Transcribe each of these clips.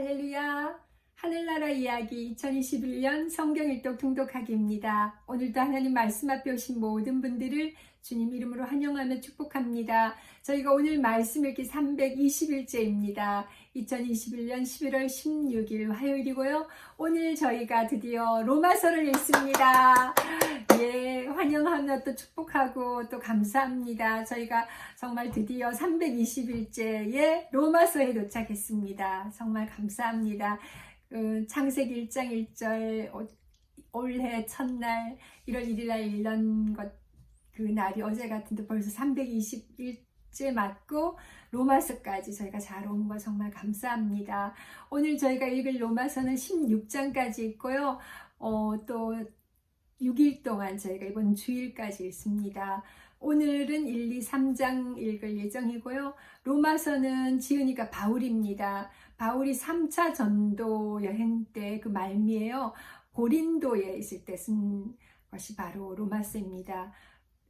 할렐루야. 하늘나라 이야기 2021년 성경 일독 통독하기입니다. 오늘도 하나님 말씀 앞에 오신 모든 분들을 주님 이름으로 환영하며 축복합니다. 저희가 오늘 말씀 읽기 321제입니다. 2021년 11월 16일 화요일이고요. 오늘 저희가 드디어 로마서를 읽습니다. 예, 환영하며 또 축복하고 또 감사합니다. 저희가 정말 드디어 321제의 로마서에 도착했습니다. 정말 감사합니다. 그 창세기 1장 1절 올해 첫날 1월 1일 날 읽는 것그 날이 어제 같은데 벌써 321째 맞고 로마서까지 저희가 잘 온 거 정말 감사합니다. 오늘 저희가 읽을 로마서는 16장까지 있고요. 어, 또 6일 동안 저희가 이번 주일까지 읽습니다. 오늘은 1, 2, 3장 읽을 예정이고요. 로마서는 지은이가 바울입니다. 바울이 3차 전도 여행 때 그 말미에요. 고린도에 있을 때 쓴 것이 바로 로마서입니다.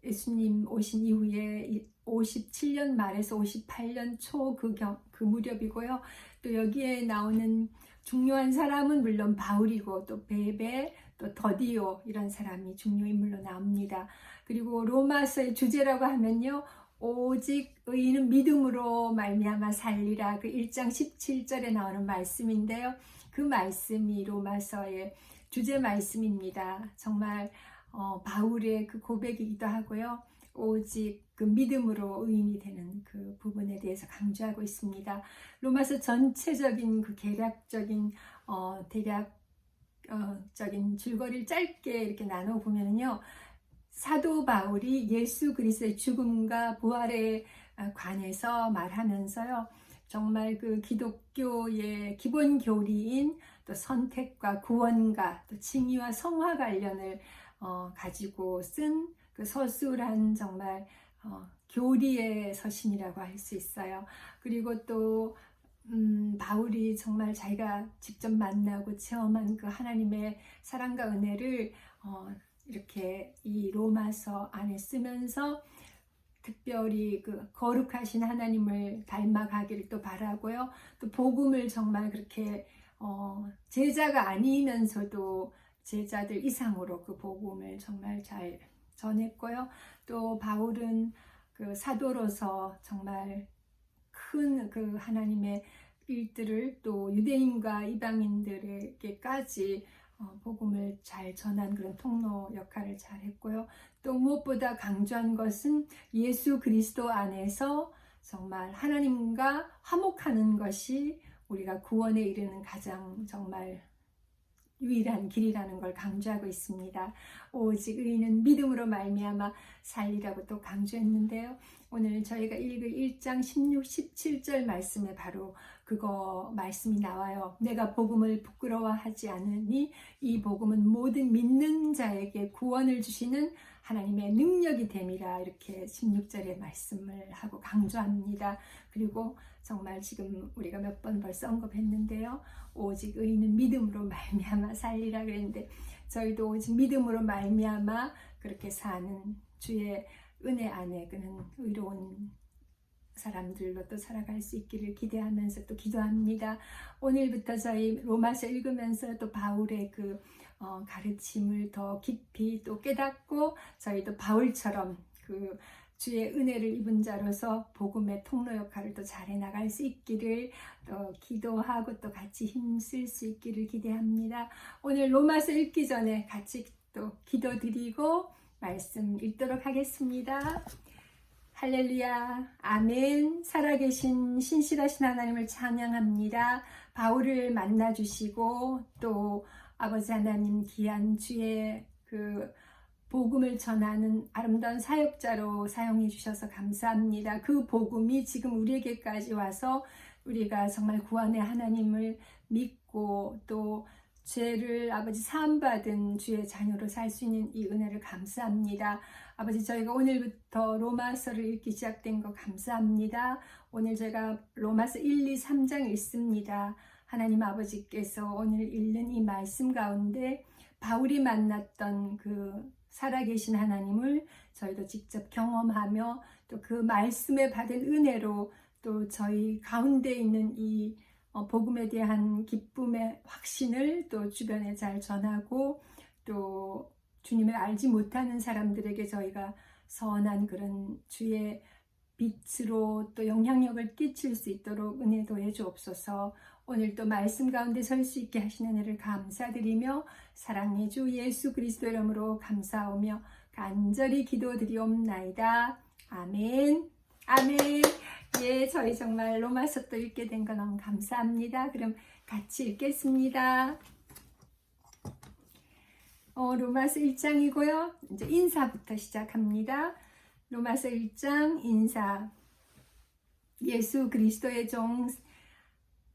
예수님 오신 이후에 57년 말에서 58년 초그 그 무렵이고요. 또 여기에 나오는 중요한 사람은 물론 바울이고 또 베베 또 더디오 이런 사람이 중요 인물로 나옵니다. 그리고 로마서의 주제라고 하면요. 오직 의인은 믿음으로 말미암아 살리라 그 1장 17절에 나오는 말씀인데요. 그 말씀이 로마서의 주제 말씀입니다. 정말 어, 바울의 그 고백이기도 하고요. 오직 그 믿음으로 의인이 되는 그 부분에 대해서 강조하고 있습니다. 로마서 전체적인 그 계략적인 어, 대략적인 줄거리를 짧게 이렇게 나눠 보면요. 사도 바울이 예수 그리스도의 죽음과 부활에 관해서 말하면서요. 정말 그 기독교의 기본 교리인 또 선택과 구원과 또 칭의와 성화 관련을 어, 가지고 쓴 그 서술한 정말 어, 교리의 서신이라고 할 수 있어요. 그리고 또 음, 바울이 정말 자기가 직접 만나고 체험한 그 하나님의 사랑과 은혜를 어, 이렇게 이 로마서 안에 쓰면서 특별히 그 거룩하신 하나님을 닮아가기를 또 바라고요. 또 복음을 정말 그렇게 어, 제자가 아니면서도 제자들 이상으로 그 복음을 정말 잘 전했고요. 또 바울은 그 사도로서 정말 큰 그 하나님의 일들을 또 유대인과 이방인들에게까지 어, 복음을 잘 전한 그런 통로 역할을 잘 했고요. 또 무엇보다 강조한 것은 예수 그리스도 안에서 정말 하나님과 화목하는 것이 우리가 구원에 이르는 가장 정말 유일한 길이라는 걸 강조하고 있습니다. 오직 의인은 믿음으로 말미암아 살리라고 또 강조했는데요. 오늘 저희가 읽을 1장 16, 17절 말씀에 바로 그거 말씀이 나와요. 내가 복음을 부끄러워하지 않으니 이 복음은 모든 믿는 자에게 구원을 주시는 하나님의 능력이 됨이라 이렇게 16절의 말씀을 하고 강조합니다. 그리고 정말 지금 우리가 몇 번 벌써 언급했는데요. 오직 의인은 믿음으로 말미암아 살리라 그랬는데 저희도 오직 믿음으로 말미암아 그렇게 사는 주의 은혜 안에 그는 의로운 사람들로 또 살아갈 수 있기를 기대하면서 또 기도합니다. 오늘부터 저희 로마서 읽으면서 또 바울의 그 어, 가르침을 더 깊이 또 깨닫고 저희도 바울처럼 그 주의 은혜를 입은 자로서 복음의 통로 역할을 또 잘해 나갈 수 있기를 또 기도하고 또 같이 힘쓸 수 있기를 기대합니다. 오늘 로마서 읽기 전에 같이 또 기도드리고 말씀 읽도록 하겠습니다. 할렐루야, 아멘. 살아계신 신실하신 하나님을 찬양합니다. 바울을 만나주시고 또 아버지 하나님 귀한 주의 그 복음을 전하는 아름다운 사역자로 사용해 주셔서 감사합니다. 그 복음이 지금 우리에게까지 와서 우리가 정말 구원의 하나님을 믿고 또 죄를 아버지 사함받은 주의 자녀로 살 수 있는 이 은혜를 감사합니다. 아버지 저희가 오늘부터 로마서를 읽기 시작된 거 감사합니다. 오늘 제가 로마서 1, 2, 3장 읽습니다. 하나님 아버지께서 오늘 읽는 이 말씀 가운데 바울이 만났던 그 살아계신 하나님을 저희도 직접 경험하며 또 그 말씀에 받은 은혜로 또 저희 가운데 있는 이 어, 복음에 대한 기쁨의 확신을 또 주변에 잘 전하고 또 주님을 알지 못하는 사람들에게 저희가 선한 그런 주의 빛으로 또 영향력을 끼칠 수 있도록 은혜도 해주옵소서. 오늘 또 말씀 가운데 설 수 있게 하시는 은혜를 감사드리며 사랑의 주 예수 그리스도 이름으로 감사하며 간절히 기도드리옵나이다. 아멘. 아멘. 예, 저희 정말 로마서 또 읽게 된 거 너무 감사합니다. 그럼 같이 읽겠습니다. 어, 로마서 1장이고요. 이제 인사부터 시작합니다. 로마서 1장 인사. 예수 그리스도의 종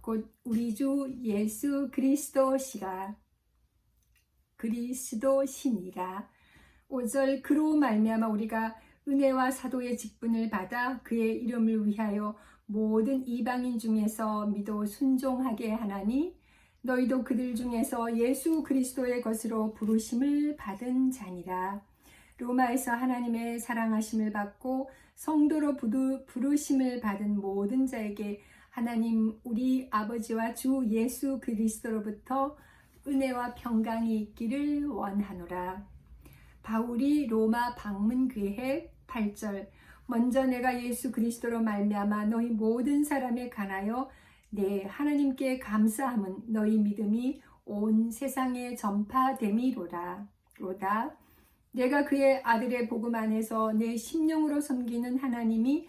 곧 우리 주 예수 그리스도시라 그리스도시니라 5절 그로 말미암아 우리가 은혜와 사도의 직분을 받아 그의 이름을 위하여 모든 이방인 중에서 믿어 순종하게 하나니 너희도 그들 중에서 예수 그리스도의 것으로 부르심을 받은 자니라. 로마에서 하나님의 사랑하심을 받고 성도로 부르심을 받은 모든 자에게 하나님 우리 아버지와 주 예수 그리스도로부터 은혜와 평강이 있기를 원하노라. 바울이 로마 방문 계획 8절 먼저 내가 예수 그리스도로 말미암아 너희 모든 사람에 관하여 네, 하나님께 감사함은 너희 믿음이 온 세상에 전파됨이로다. 로다. 내가 그의 아들의 복음 안에서 내 심령으로 섬기는 하나님이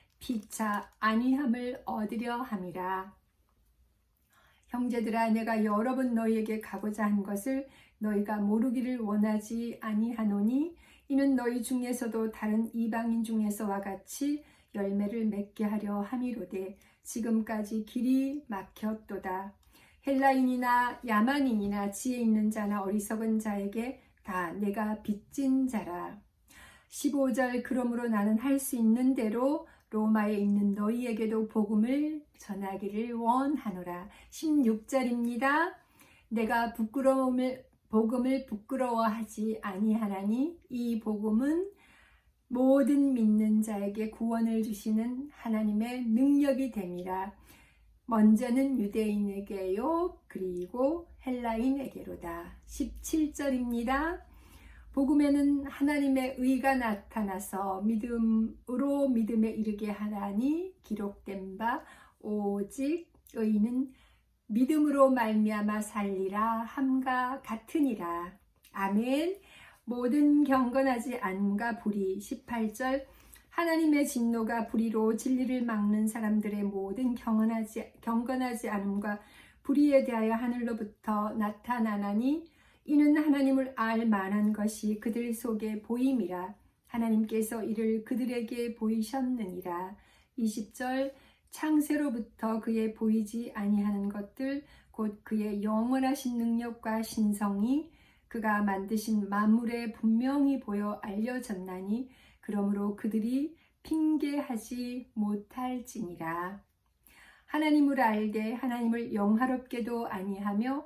피차 안위함을 얻으려 함이라. 형제들아 내가 여러 번 너희에게 가고자 한 것을 너희가 모르기를 원하지 아니하노니 이는 너희 중에서도 다른 이방인 중에서와 같이 열매를 맺게 하려 함이로되 지금까지 길이 막혔도다. 헬라인이나 야만인이나 지혜 있는 자나 어리석은 자에게 다 내가 빚진 자라. 15절 그러므로 나는 할 수 있는 대로 로마에 있는 너희에게도 복음을 전하기를 원하노라. 16절입니다. 내가 부끄러움을 복음을 부끄러워하지 아니하나니 이 복음은 모든 믿는 자에게 구원을 주시는 하나님의 능력이 됨이라. 먼저는 유대인에게요, 그리고 헬라인에게로다. 17절입니다. 복음에는 하나님의 의가 나타나서 믿음으로 믿음에 이르게 하나니 기록된 바 오직 의인은 믿음으로 말미암아 살리라 함과 같으니라. 아멘. 모든 경건하지 않음과 불의 18절 하나님의 진노가 불의로 진리를 막는 사람들의 모든 경건하지, 경건하지 않음과 불의에 대하여 하늘로부터 나타나나니 이는 하나님을 알 만한 것이 그들 속에 보임이라 하나님께서 이를 그들에게 보이셨느니라 20절 창세로부터 그의 보이지 아니하는 것들 곧 그의 영원하신 능력과 신성이 그가 만드신 만물에 분명히 보여 알려졌나니 그러므로 그들이 핑계하지 못할지니라. 하나님을 알되 하나님을 영화롭게도 아니하며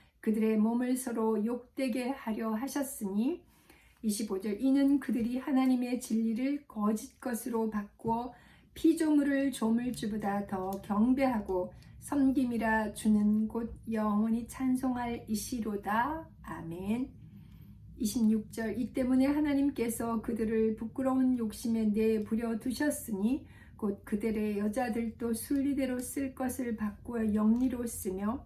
그들의 몸을 서로 욕되게 하려 하셨으니 25절 이는 그들이 하나님의 진리를 거짓 것으로 바꾸어 피조물을 조물주보다 더 경배하고 섬김이라 주는 곳 영원히 찬송할 이시로다. 아멘. 26절 이 때문에 하나님께서 그들을 부끄러운 욕심에 내부려 두셨으니 곧 그들의 여자들도 순리대로 쓸 것을 바꾸어 영리로 쓰며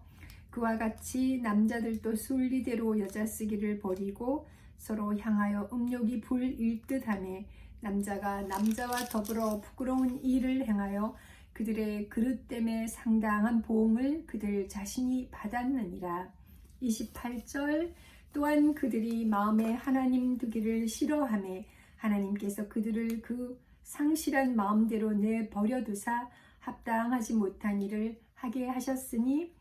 그와 같이 남자들도 순리대로 여자 쓰기를 버리고 서로 향하여 음욕이 불일 듯하며 남자가 남자와 더불어 부끄러운 일을 행하여 그들의 그릇 때문에 상당한 보응을 그들 자신이 받았느니라. 28절 또한 그들이 마음에 하나님 두기를 싫어하며 하나님께서 그들을 그 상실한 마음대로 내버려 두사 합당하지 못한 일을 하게 하셨으니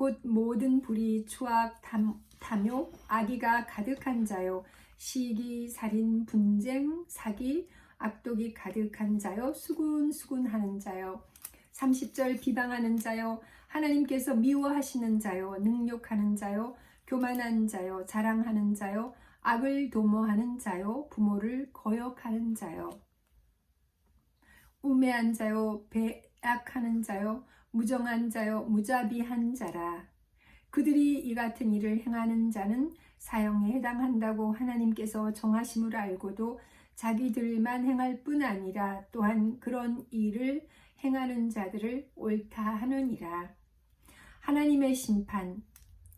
곧 모든 불이 추악 탐, 탐욕 악의가 가득한 자요. 시기 살인 분쟁 사기 악독이 가득한 자요. 수군수군 하는 자요. 30절 비방하는 자요. 하나님께서 미워하시는 자요. 능욕하는 자요. 교만한 자요. 자랑하는 자요. 악을 도모하는 자요. 부모를 거역하는 자요. 우매한 자요. 배악하는 자요 무정한 자요 무자비한 자라 그들이 이 같은 일을 행하는 자는 사형에 해당한다고 하나님께서 정하심을 알고도 자기들만 행할 뿐 아니라 또한 그런 일을 행하는 자들을 옳다 하느니라. 하나님의 심판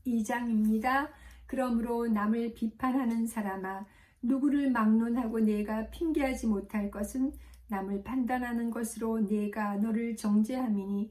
2장입니다. 그러므로 남을 비판하는 사람아 누구를 막론하고 내가 핑계하지 못할 것은 남을 판단하는 것으로 내가 너를 정죄함이니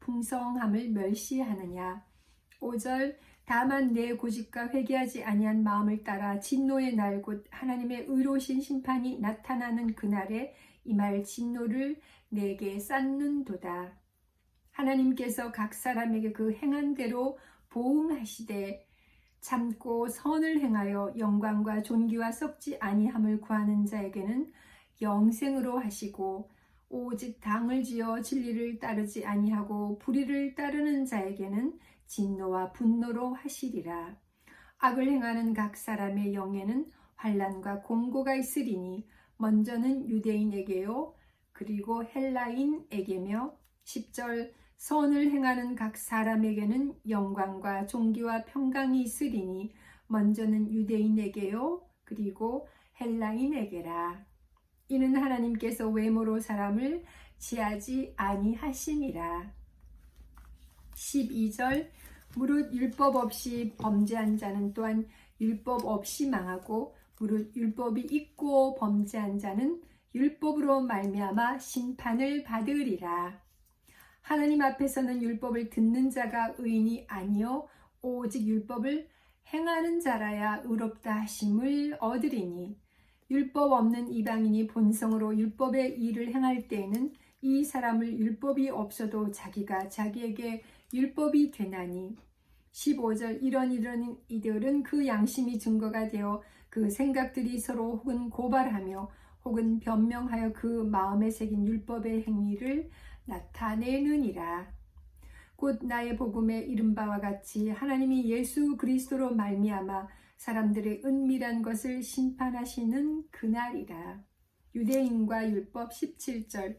풍성함을 멸시하느냐. 5절 다만 내 고집과 회개하지 아니한 마음을 따라 진노의 날 곧 하나님의 의로우신 심판이 나타나는 그날에 이말 진노를 내게 쌓는도다. 하나님께서 각 사람에게 그 행한 대로 보응하시되 참고 선을 행하여 영광과 존귀와 썩지 아니함을 구하는 자에게는 영생으로 하시고 오직 당을 지어 진리를 따르지 아니하고 불의를 따르는 자에게는 진노와 분노로 하시리라. 악을 행하는 각 사람의 영에는 환란과 공고가 있으리니 먼저는 유대인에게요 그리고 헬라인에게며 10절 선을 행하는 각 사람에게는 영광과 존귀와 평강이 있으리니 먼저는 유대인에게요 그리고 헬라인에게라 이는 하나님께서 외모로 사람을 지하지 아니하심이라 12절 무릇 율법 없이 범죄한 자는 또한 율법 없이 망하고 무릇 율법이 있고 범죄한 자는 율법으로 말미암아 심판을 받으리라. 하나님 앞에서는 율법을 듣는 자가 의인이 아니요 오직 율법을 행하는 자라야 의롭다 하심을 얻으리니 율법 없는 이방인이 본성으로 율법의 일을 행할 때에는 이 사람을 율법이 없어도 자기가 자기에게 율법이 되나니 15절 이런 이런 이들은 그 양심이 증거가 되어 그 생각들이 서로 혹은 고발하며 혹은 변명하여 그 마음에 새긴 율법의 행위를 나타내느니라. 곧 나의 복음에 이른 바와 같이 하나님이 예수 그리스도로 말미암아 사람들의 은밀한 것을 심판하시는 그날이라. 유대인과 율법 17절.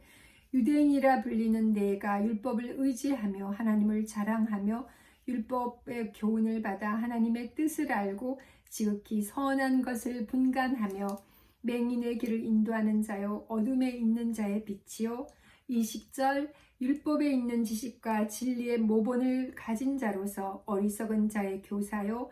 유대인이라 불리는 내가 율법을 의지하며 하나님을 자랑하며 율법의 교훈을 받아 하나님의 뜻을 알고 지극히 선한 것을 분간하며 맹인의 길을 인도하는 자요 어둠에 있는 자의 빛이요. 20절. 율법에 있는 지식과 진리의 모본을 가진 자로서 어리석은 자의 교사요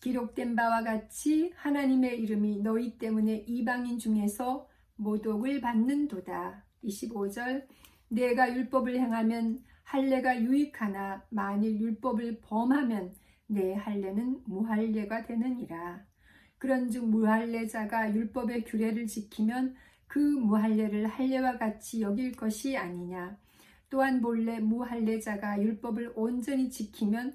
기록된 바와 같이 하나님의 이름이 너희 때문에 이방인 중에서 모독을 받는도다. 25절 내가 율법을 행하면 할례가 유익하나 만일 율법을 범하면 내 할례는 무할례가 되느니라. 그런즉 무할례자가 율법의 규례를 지키면 그 무할례를 할례와 같이 여길 것이 아니냐. 또한 본래 무할례자가 율법을 온전히 지키면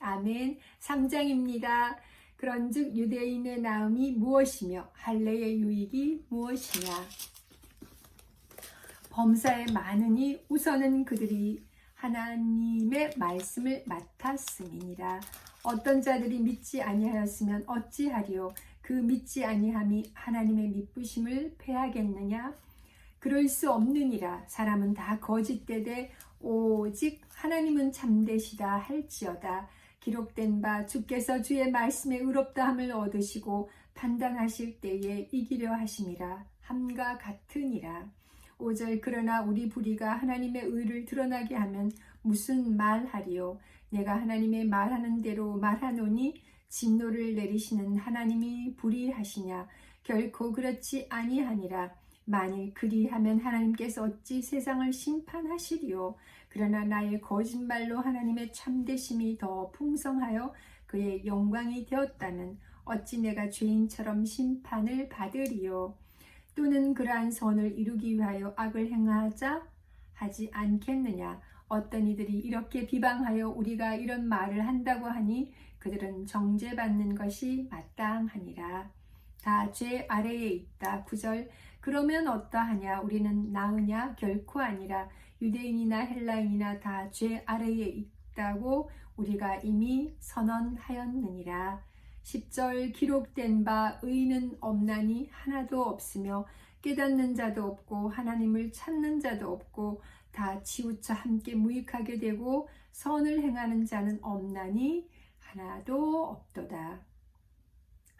아멘. 3장입니다. 그런즉 유대인의 나음이 무엇이며 할례의 유익이 무엇이냐? 범사에 많으니 우선은 그들이 하나님의 말씀을 맡았음이니라. 어떤 자들이 믿지 아니하였으면 어찌하리요? 그 믿지 아니함이 하나님의 믿부심을 패하겠느냐? 그럴 수 없느니라. 사람은 다 거짓되되 오직 하나님은 참되시다 할지어다. 기록된 바 주께서 주의 말씀에 의롭다함을 얻으시고 판단하실 때에 이기려 하심이라 함과 같으니라. 5절 그러나 우리 불의가 하나님의 의를 드러나게 하면 무슨 말하리요? 내가 하나님의 말하는 대로 말하노니 진노를 내리시는 하나님이 불의하시냐? 결코 그렇지 아니하니라. 만일 그리하면 하나님께서 어찌 세상을 심판하시리요 그러나 나의 거짓말로 하나님의 참되심이 더 풍성하여 그의 영광이 되었다면 어찌 내가 죄인처럼 심판을 받으리요? 또는 그러한 선을 이루기 위하여 악을 행하자 하지 않겠느냐? 어떤 이들이 이렇게 비방하여 우리가 이런 말을 한다고 하니 그들은 정죄받는 것이 마땅하니라. 다 죄 아래에 있다. 9절 그러면 어떠하냐 우리는 나으냐 결코 아니라 유대인이나 헬라인이나 다 죄 아래에 있다고 우리가 이미 선언하였느니라. 10절 기록된 바 의는 없나니 하나도 없으며 깨닫는 자도 없고 하나님을 찾는 자도 없고 다 치우쳐 함께 무익하게 되고 선을 행하는 자는 없나니 하나도 없도다.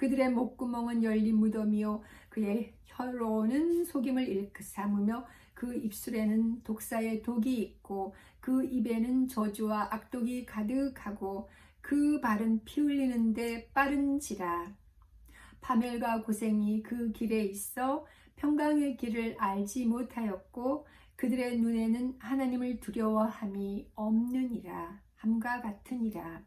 그들의 목구멍은 열린 무덤이요. 그의 혀로는 속임을 일크 삼으며 그 입술에는 독사의 독이 있고 그 입에는 저주와 악독이 가득하고 그 발은 피 흘리는데 빠른지라. 파멸과 고생이 그 길에 있어 평강의 길을 알지 못하였고 그들의 눈에는 하나님을 두려워함이 없느니라. 함과 같으니라.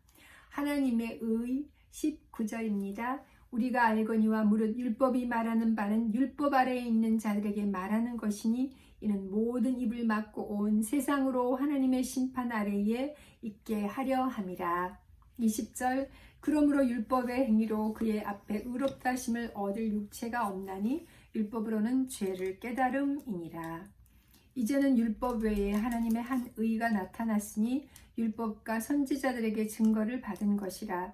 하나님의 의 19절입니다. 우리가 알거니와 무릇 율법이 말하는 바는 율법 아래에 있는 자들에게 말하는 것이니 이는 모든 입을 막고 온 세상으로 하나님의 심판 아래에 있게 하려 함이라. 20절 그러므로 율법의 행위로 그의 앞에 의롭다 하심을 얻을 육체가 없나니 율법으로는 죄를 깨달음이니라. 이제는 율법 외에 하나님의 한 의가 나타났으니 율법과 선지자들에게 증거를 받은 것이라.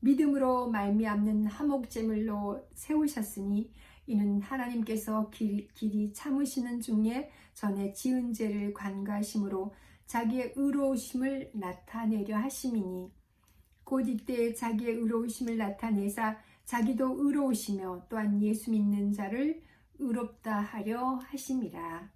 믿음으로 말미암는 하목제물로 세우셨으니 이는 하나님께서 길, 길이 참으시는 중에 전에 지은 죄를 관가심으로 자기의 의로우심을 나타내려 하심이니 곧 이때 자기의 의로우심을 나타내사 자기도 의로우시며 또한 예수 믿는 자를 의롭다 하려 하심이라.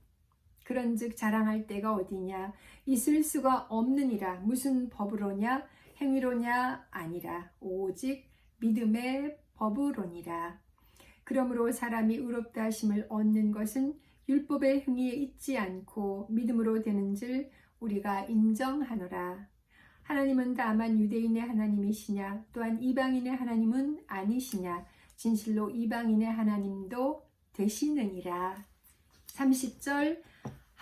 그런즉 자랑할 때가 어디냐? 있을 수가 없느니라. 무슨 법으로냐 행위로냐 아니라 오직 믿음의 법으로니라. 그러므로 사람이 의롭다 하심을 얻는 것은 율법의 행위에 있지 않고 믿음으로 되는줄 우리가 인정하노라. 하나님은 다만 유대인의 하나님이시냐 또한 이방인의 하나님은 아니시냐 진실로 이방인의 하나님도 되시느니라. 30절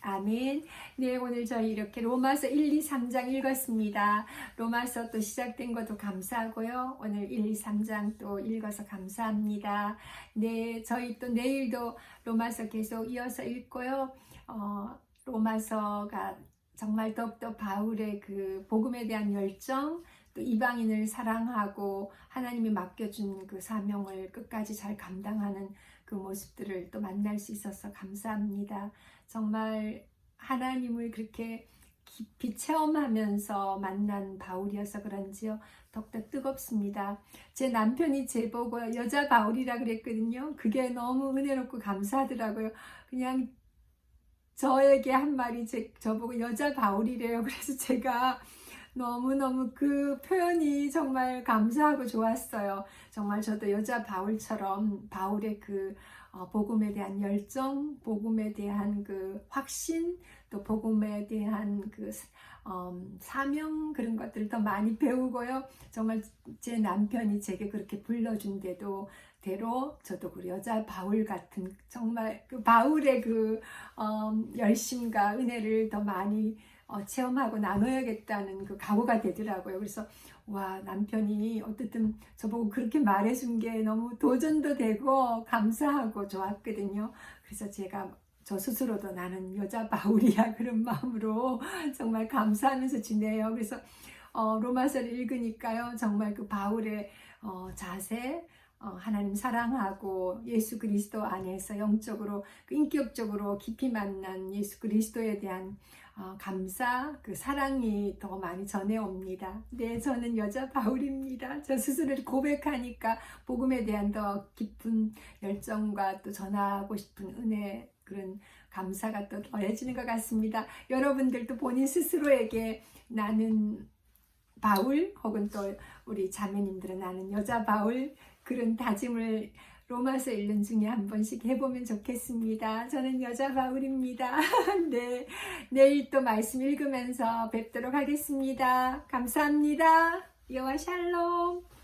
아멘. 네, 오늘 저희 이렇게 로마서 1, 2, 3장 읽었습니다. 로마서 또 시작된 것도 감사하고요. 오늘 1, 2, 3장 또 읽어서 감사합니다. 네, 저희 또 내일도 로마서 계속 이어서 읽고요. 어, 로마서가 정말 더욱더 바울의 그 복음에 대한 열정, 또 이방인을 사랑하고 하나님이 맡겨준 그 사명을 끝까지 잘 감당하는 그 모습들을 또 만날 수 있어서 감사합니다. 정말 하나님을 그렇게 깊이 체험하면서 만난 바울이어서 그런지요. 더욱더 뜨겁습니다. 제 남편이 제보고 여자 바울이라 그랬거든요. 그게 너무 은혜롭고 감사하더라고요. 그냥 저에게 한 말이 제, 저보고 여자 바울이래요. 그래서 제가 너무너무 그 표현이 정말 감사하고 좋았어요. 정말 저도 여자 바울처럼 바울의 그 어, 복음에 대한 열정, 복음에 대한 그 확신, 또 복음에 대한 그 어, 사명 그런 것들을 더 많이 배우고요. 정말 제 남편이 제게 그렇게 불러준데도 대로 저도 그 여자 바울 같은 정말 그 바울의 그 어, 열심과 은혜를 더 많이 어, 체험하고 나눠야겠다는 그 각오가 되더라고요. 그래서 와 남편이 어쨌든 저보고 그렇게 말해준 게 너무 도전도 되고 감사하고 좋았거든요. 그래서 제가 저 스스로도 나는 여자 바울이야 그런 마음으로 정말 감사하면서 지내요. 그래서 어, 로마서를 읽으니까요 정말 그 바울의 어, 자세 어, 하나님 사랑하고 예수 그리스도 안에서 영적으로 그 인격적으로 깊이 만난 예수 그리스도에 대한 어, 감사, 그 사랑이 더 많이 전해옵니다. 네, 저는 여자 바울입니다. 저 스스로를 고백하니까 복음에 대한 더 깊은 열정과 또 전하고 싶은 은혜, 그런 감사가 또 더해지는 것 같습니다. 여러분들도 본인 스스로에게 나는 바울 혹은 또 우리 자매님들은 나는 여자 바울 그런 다짐을 로마서 읽는 중에 한 번씩 해보면 좋겠습니다. 저는 여자 바울입니다. 네. 내일 또 말씀 읽으면서 뵙도록 하겠습니다. 감사합니다. 여와 샬롬.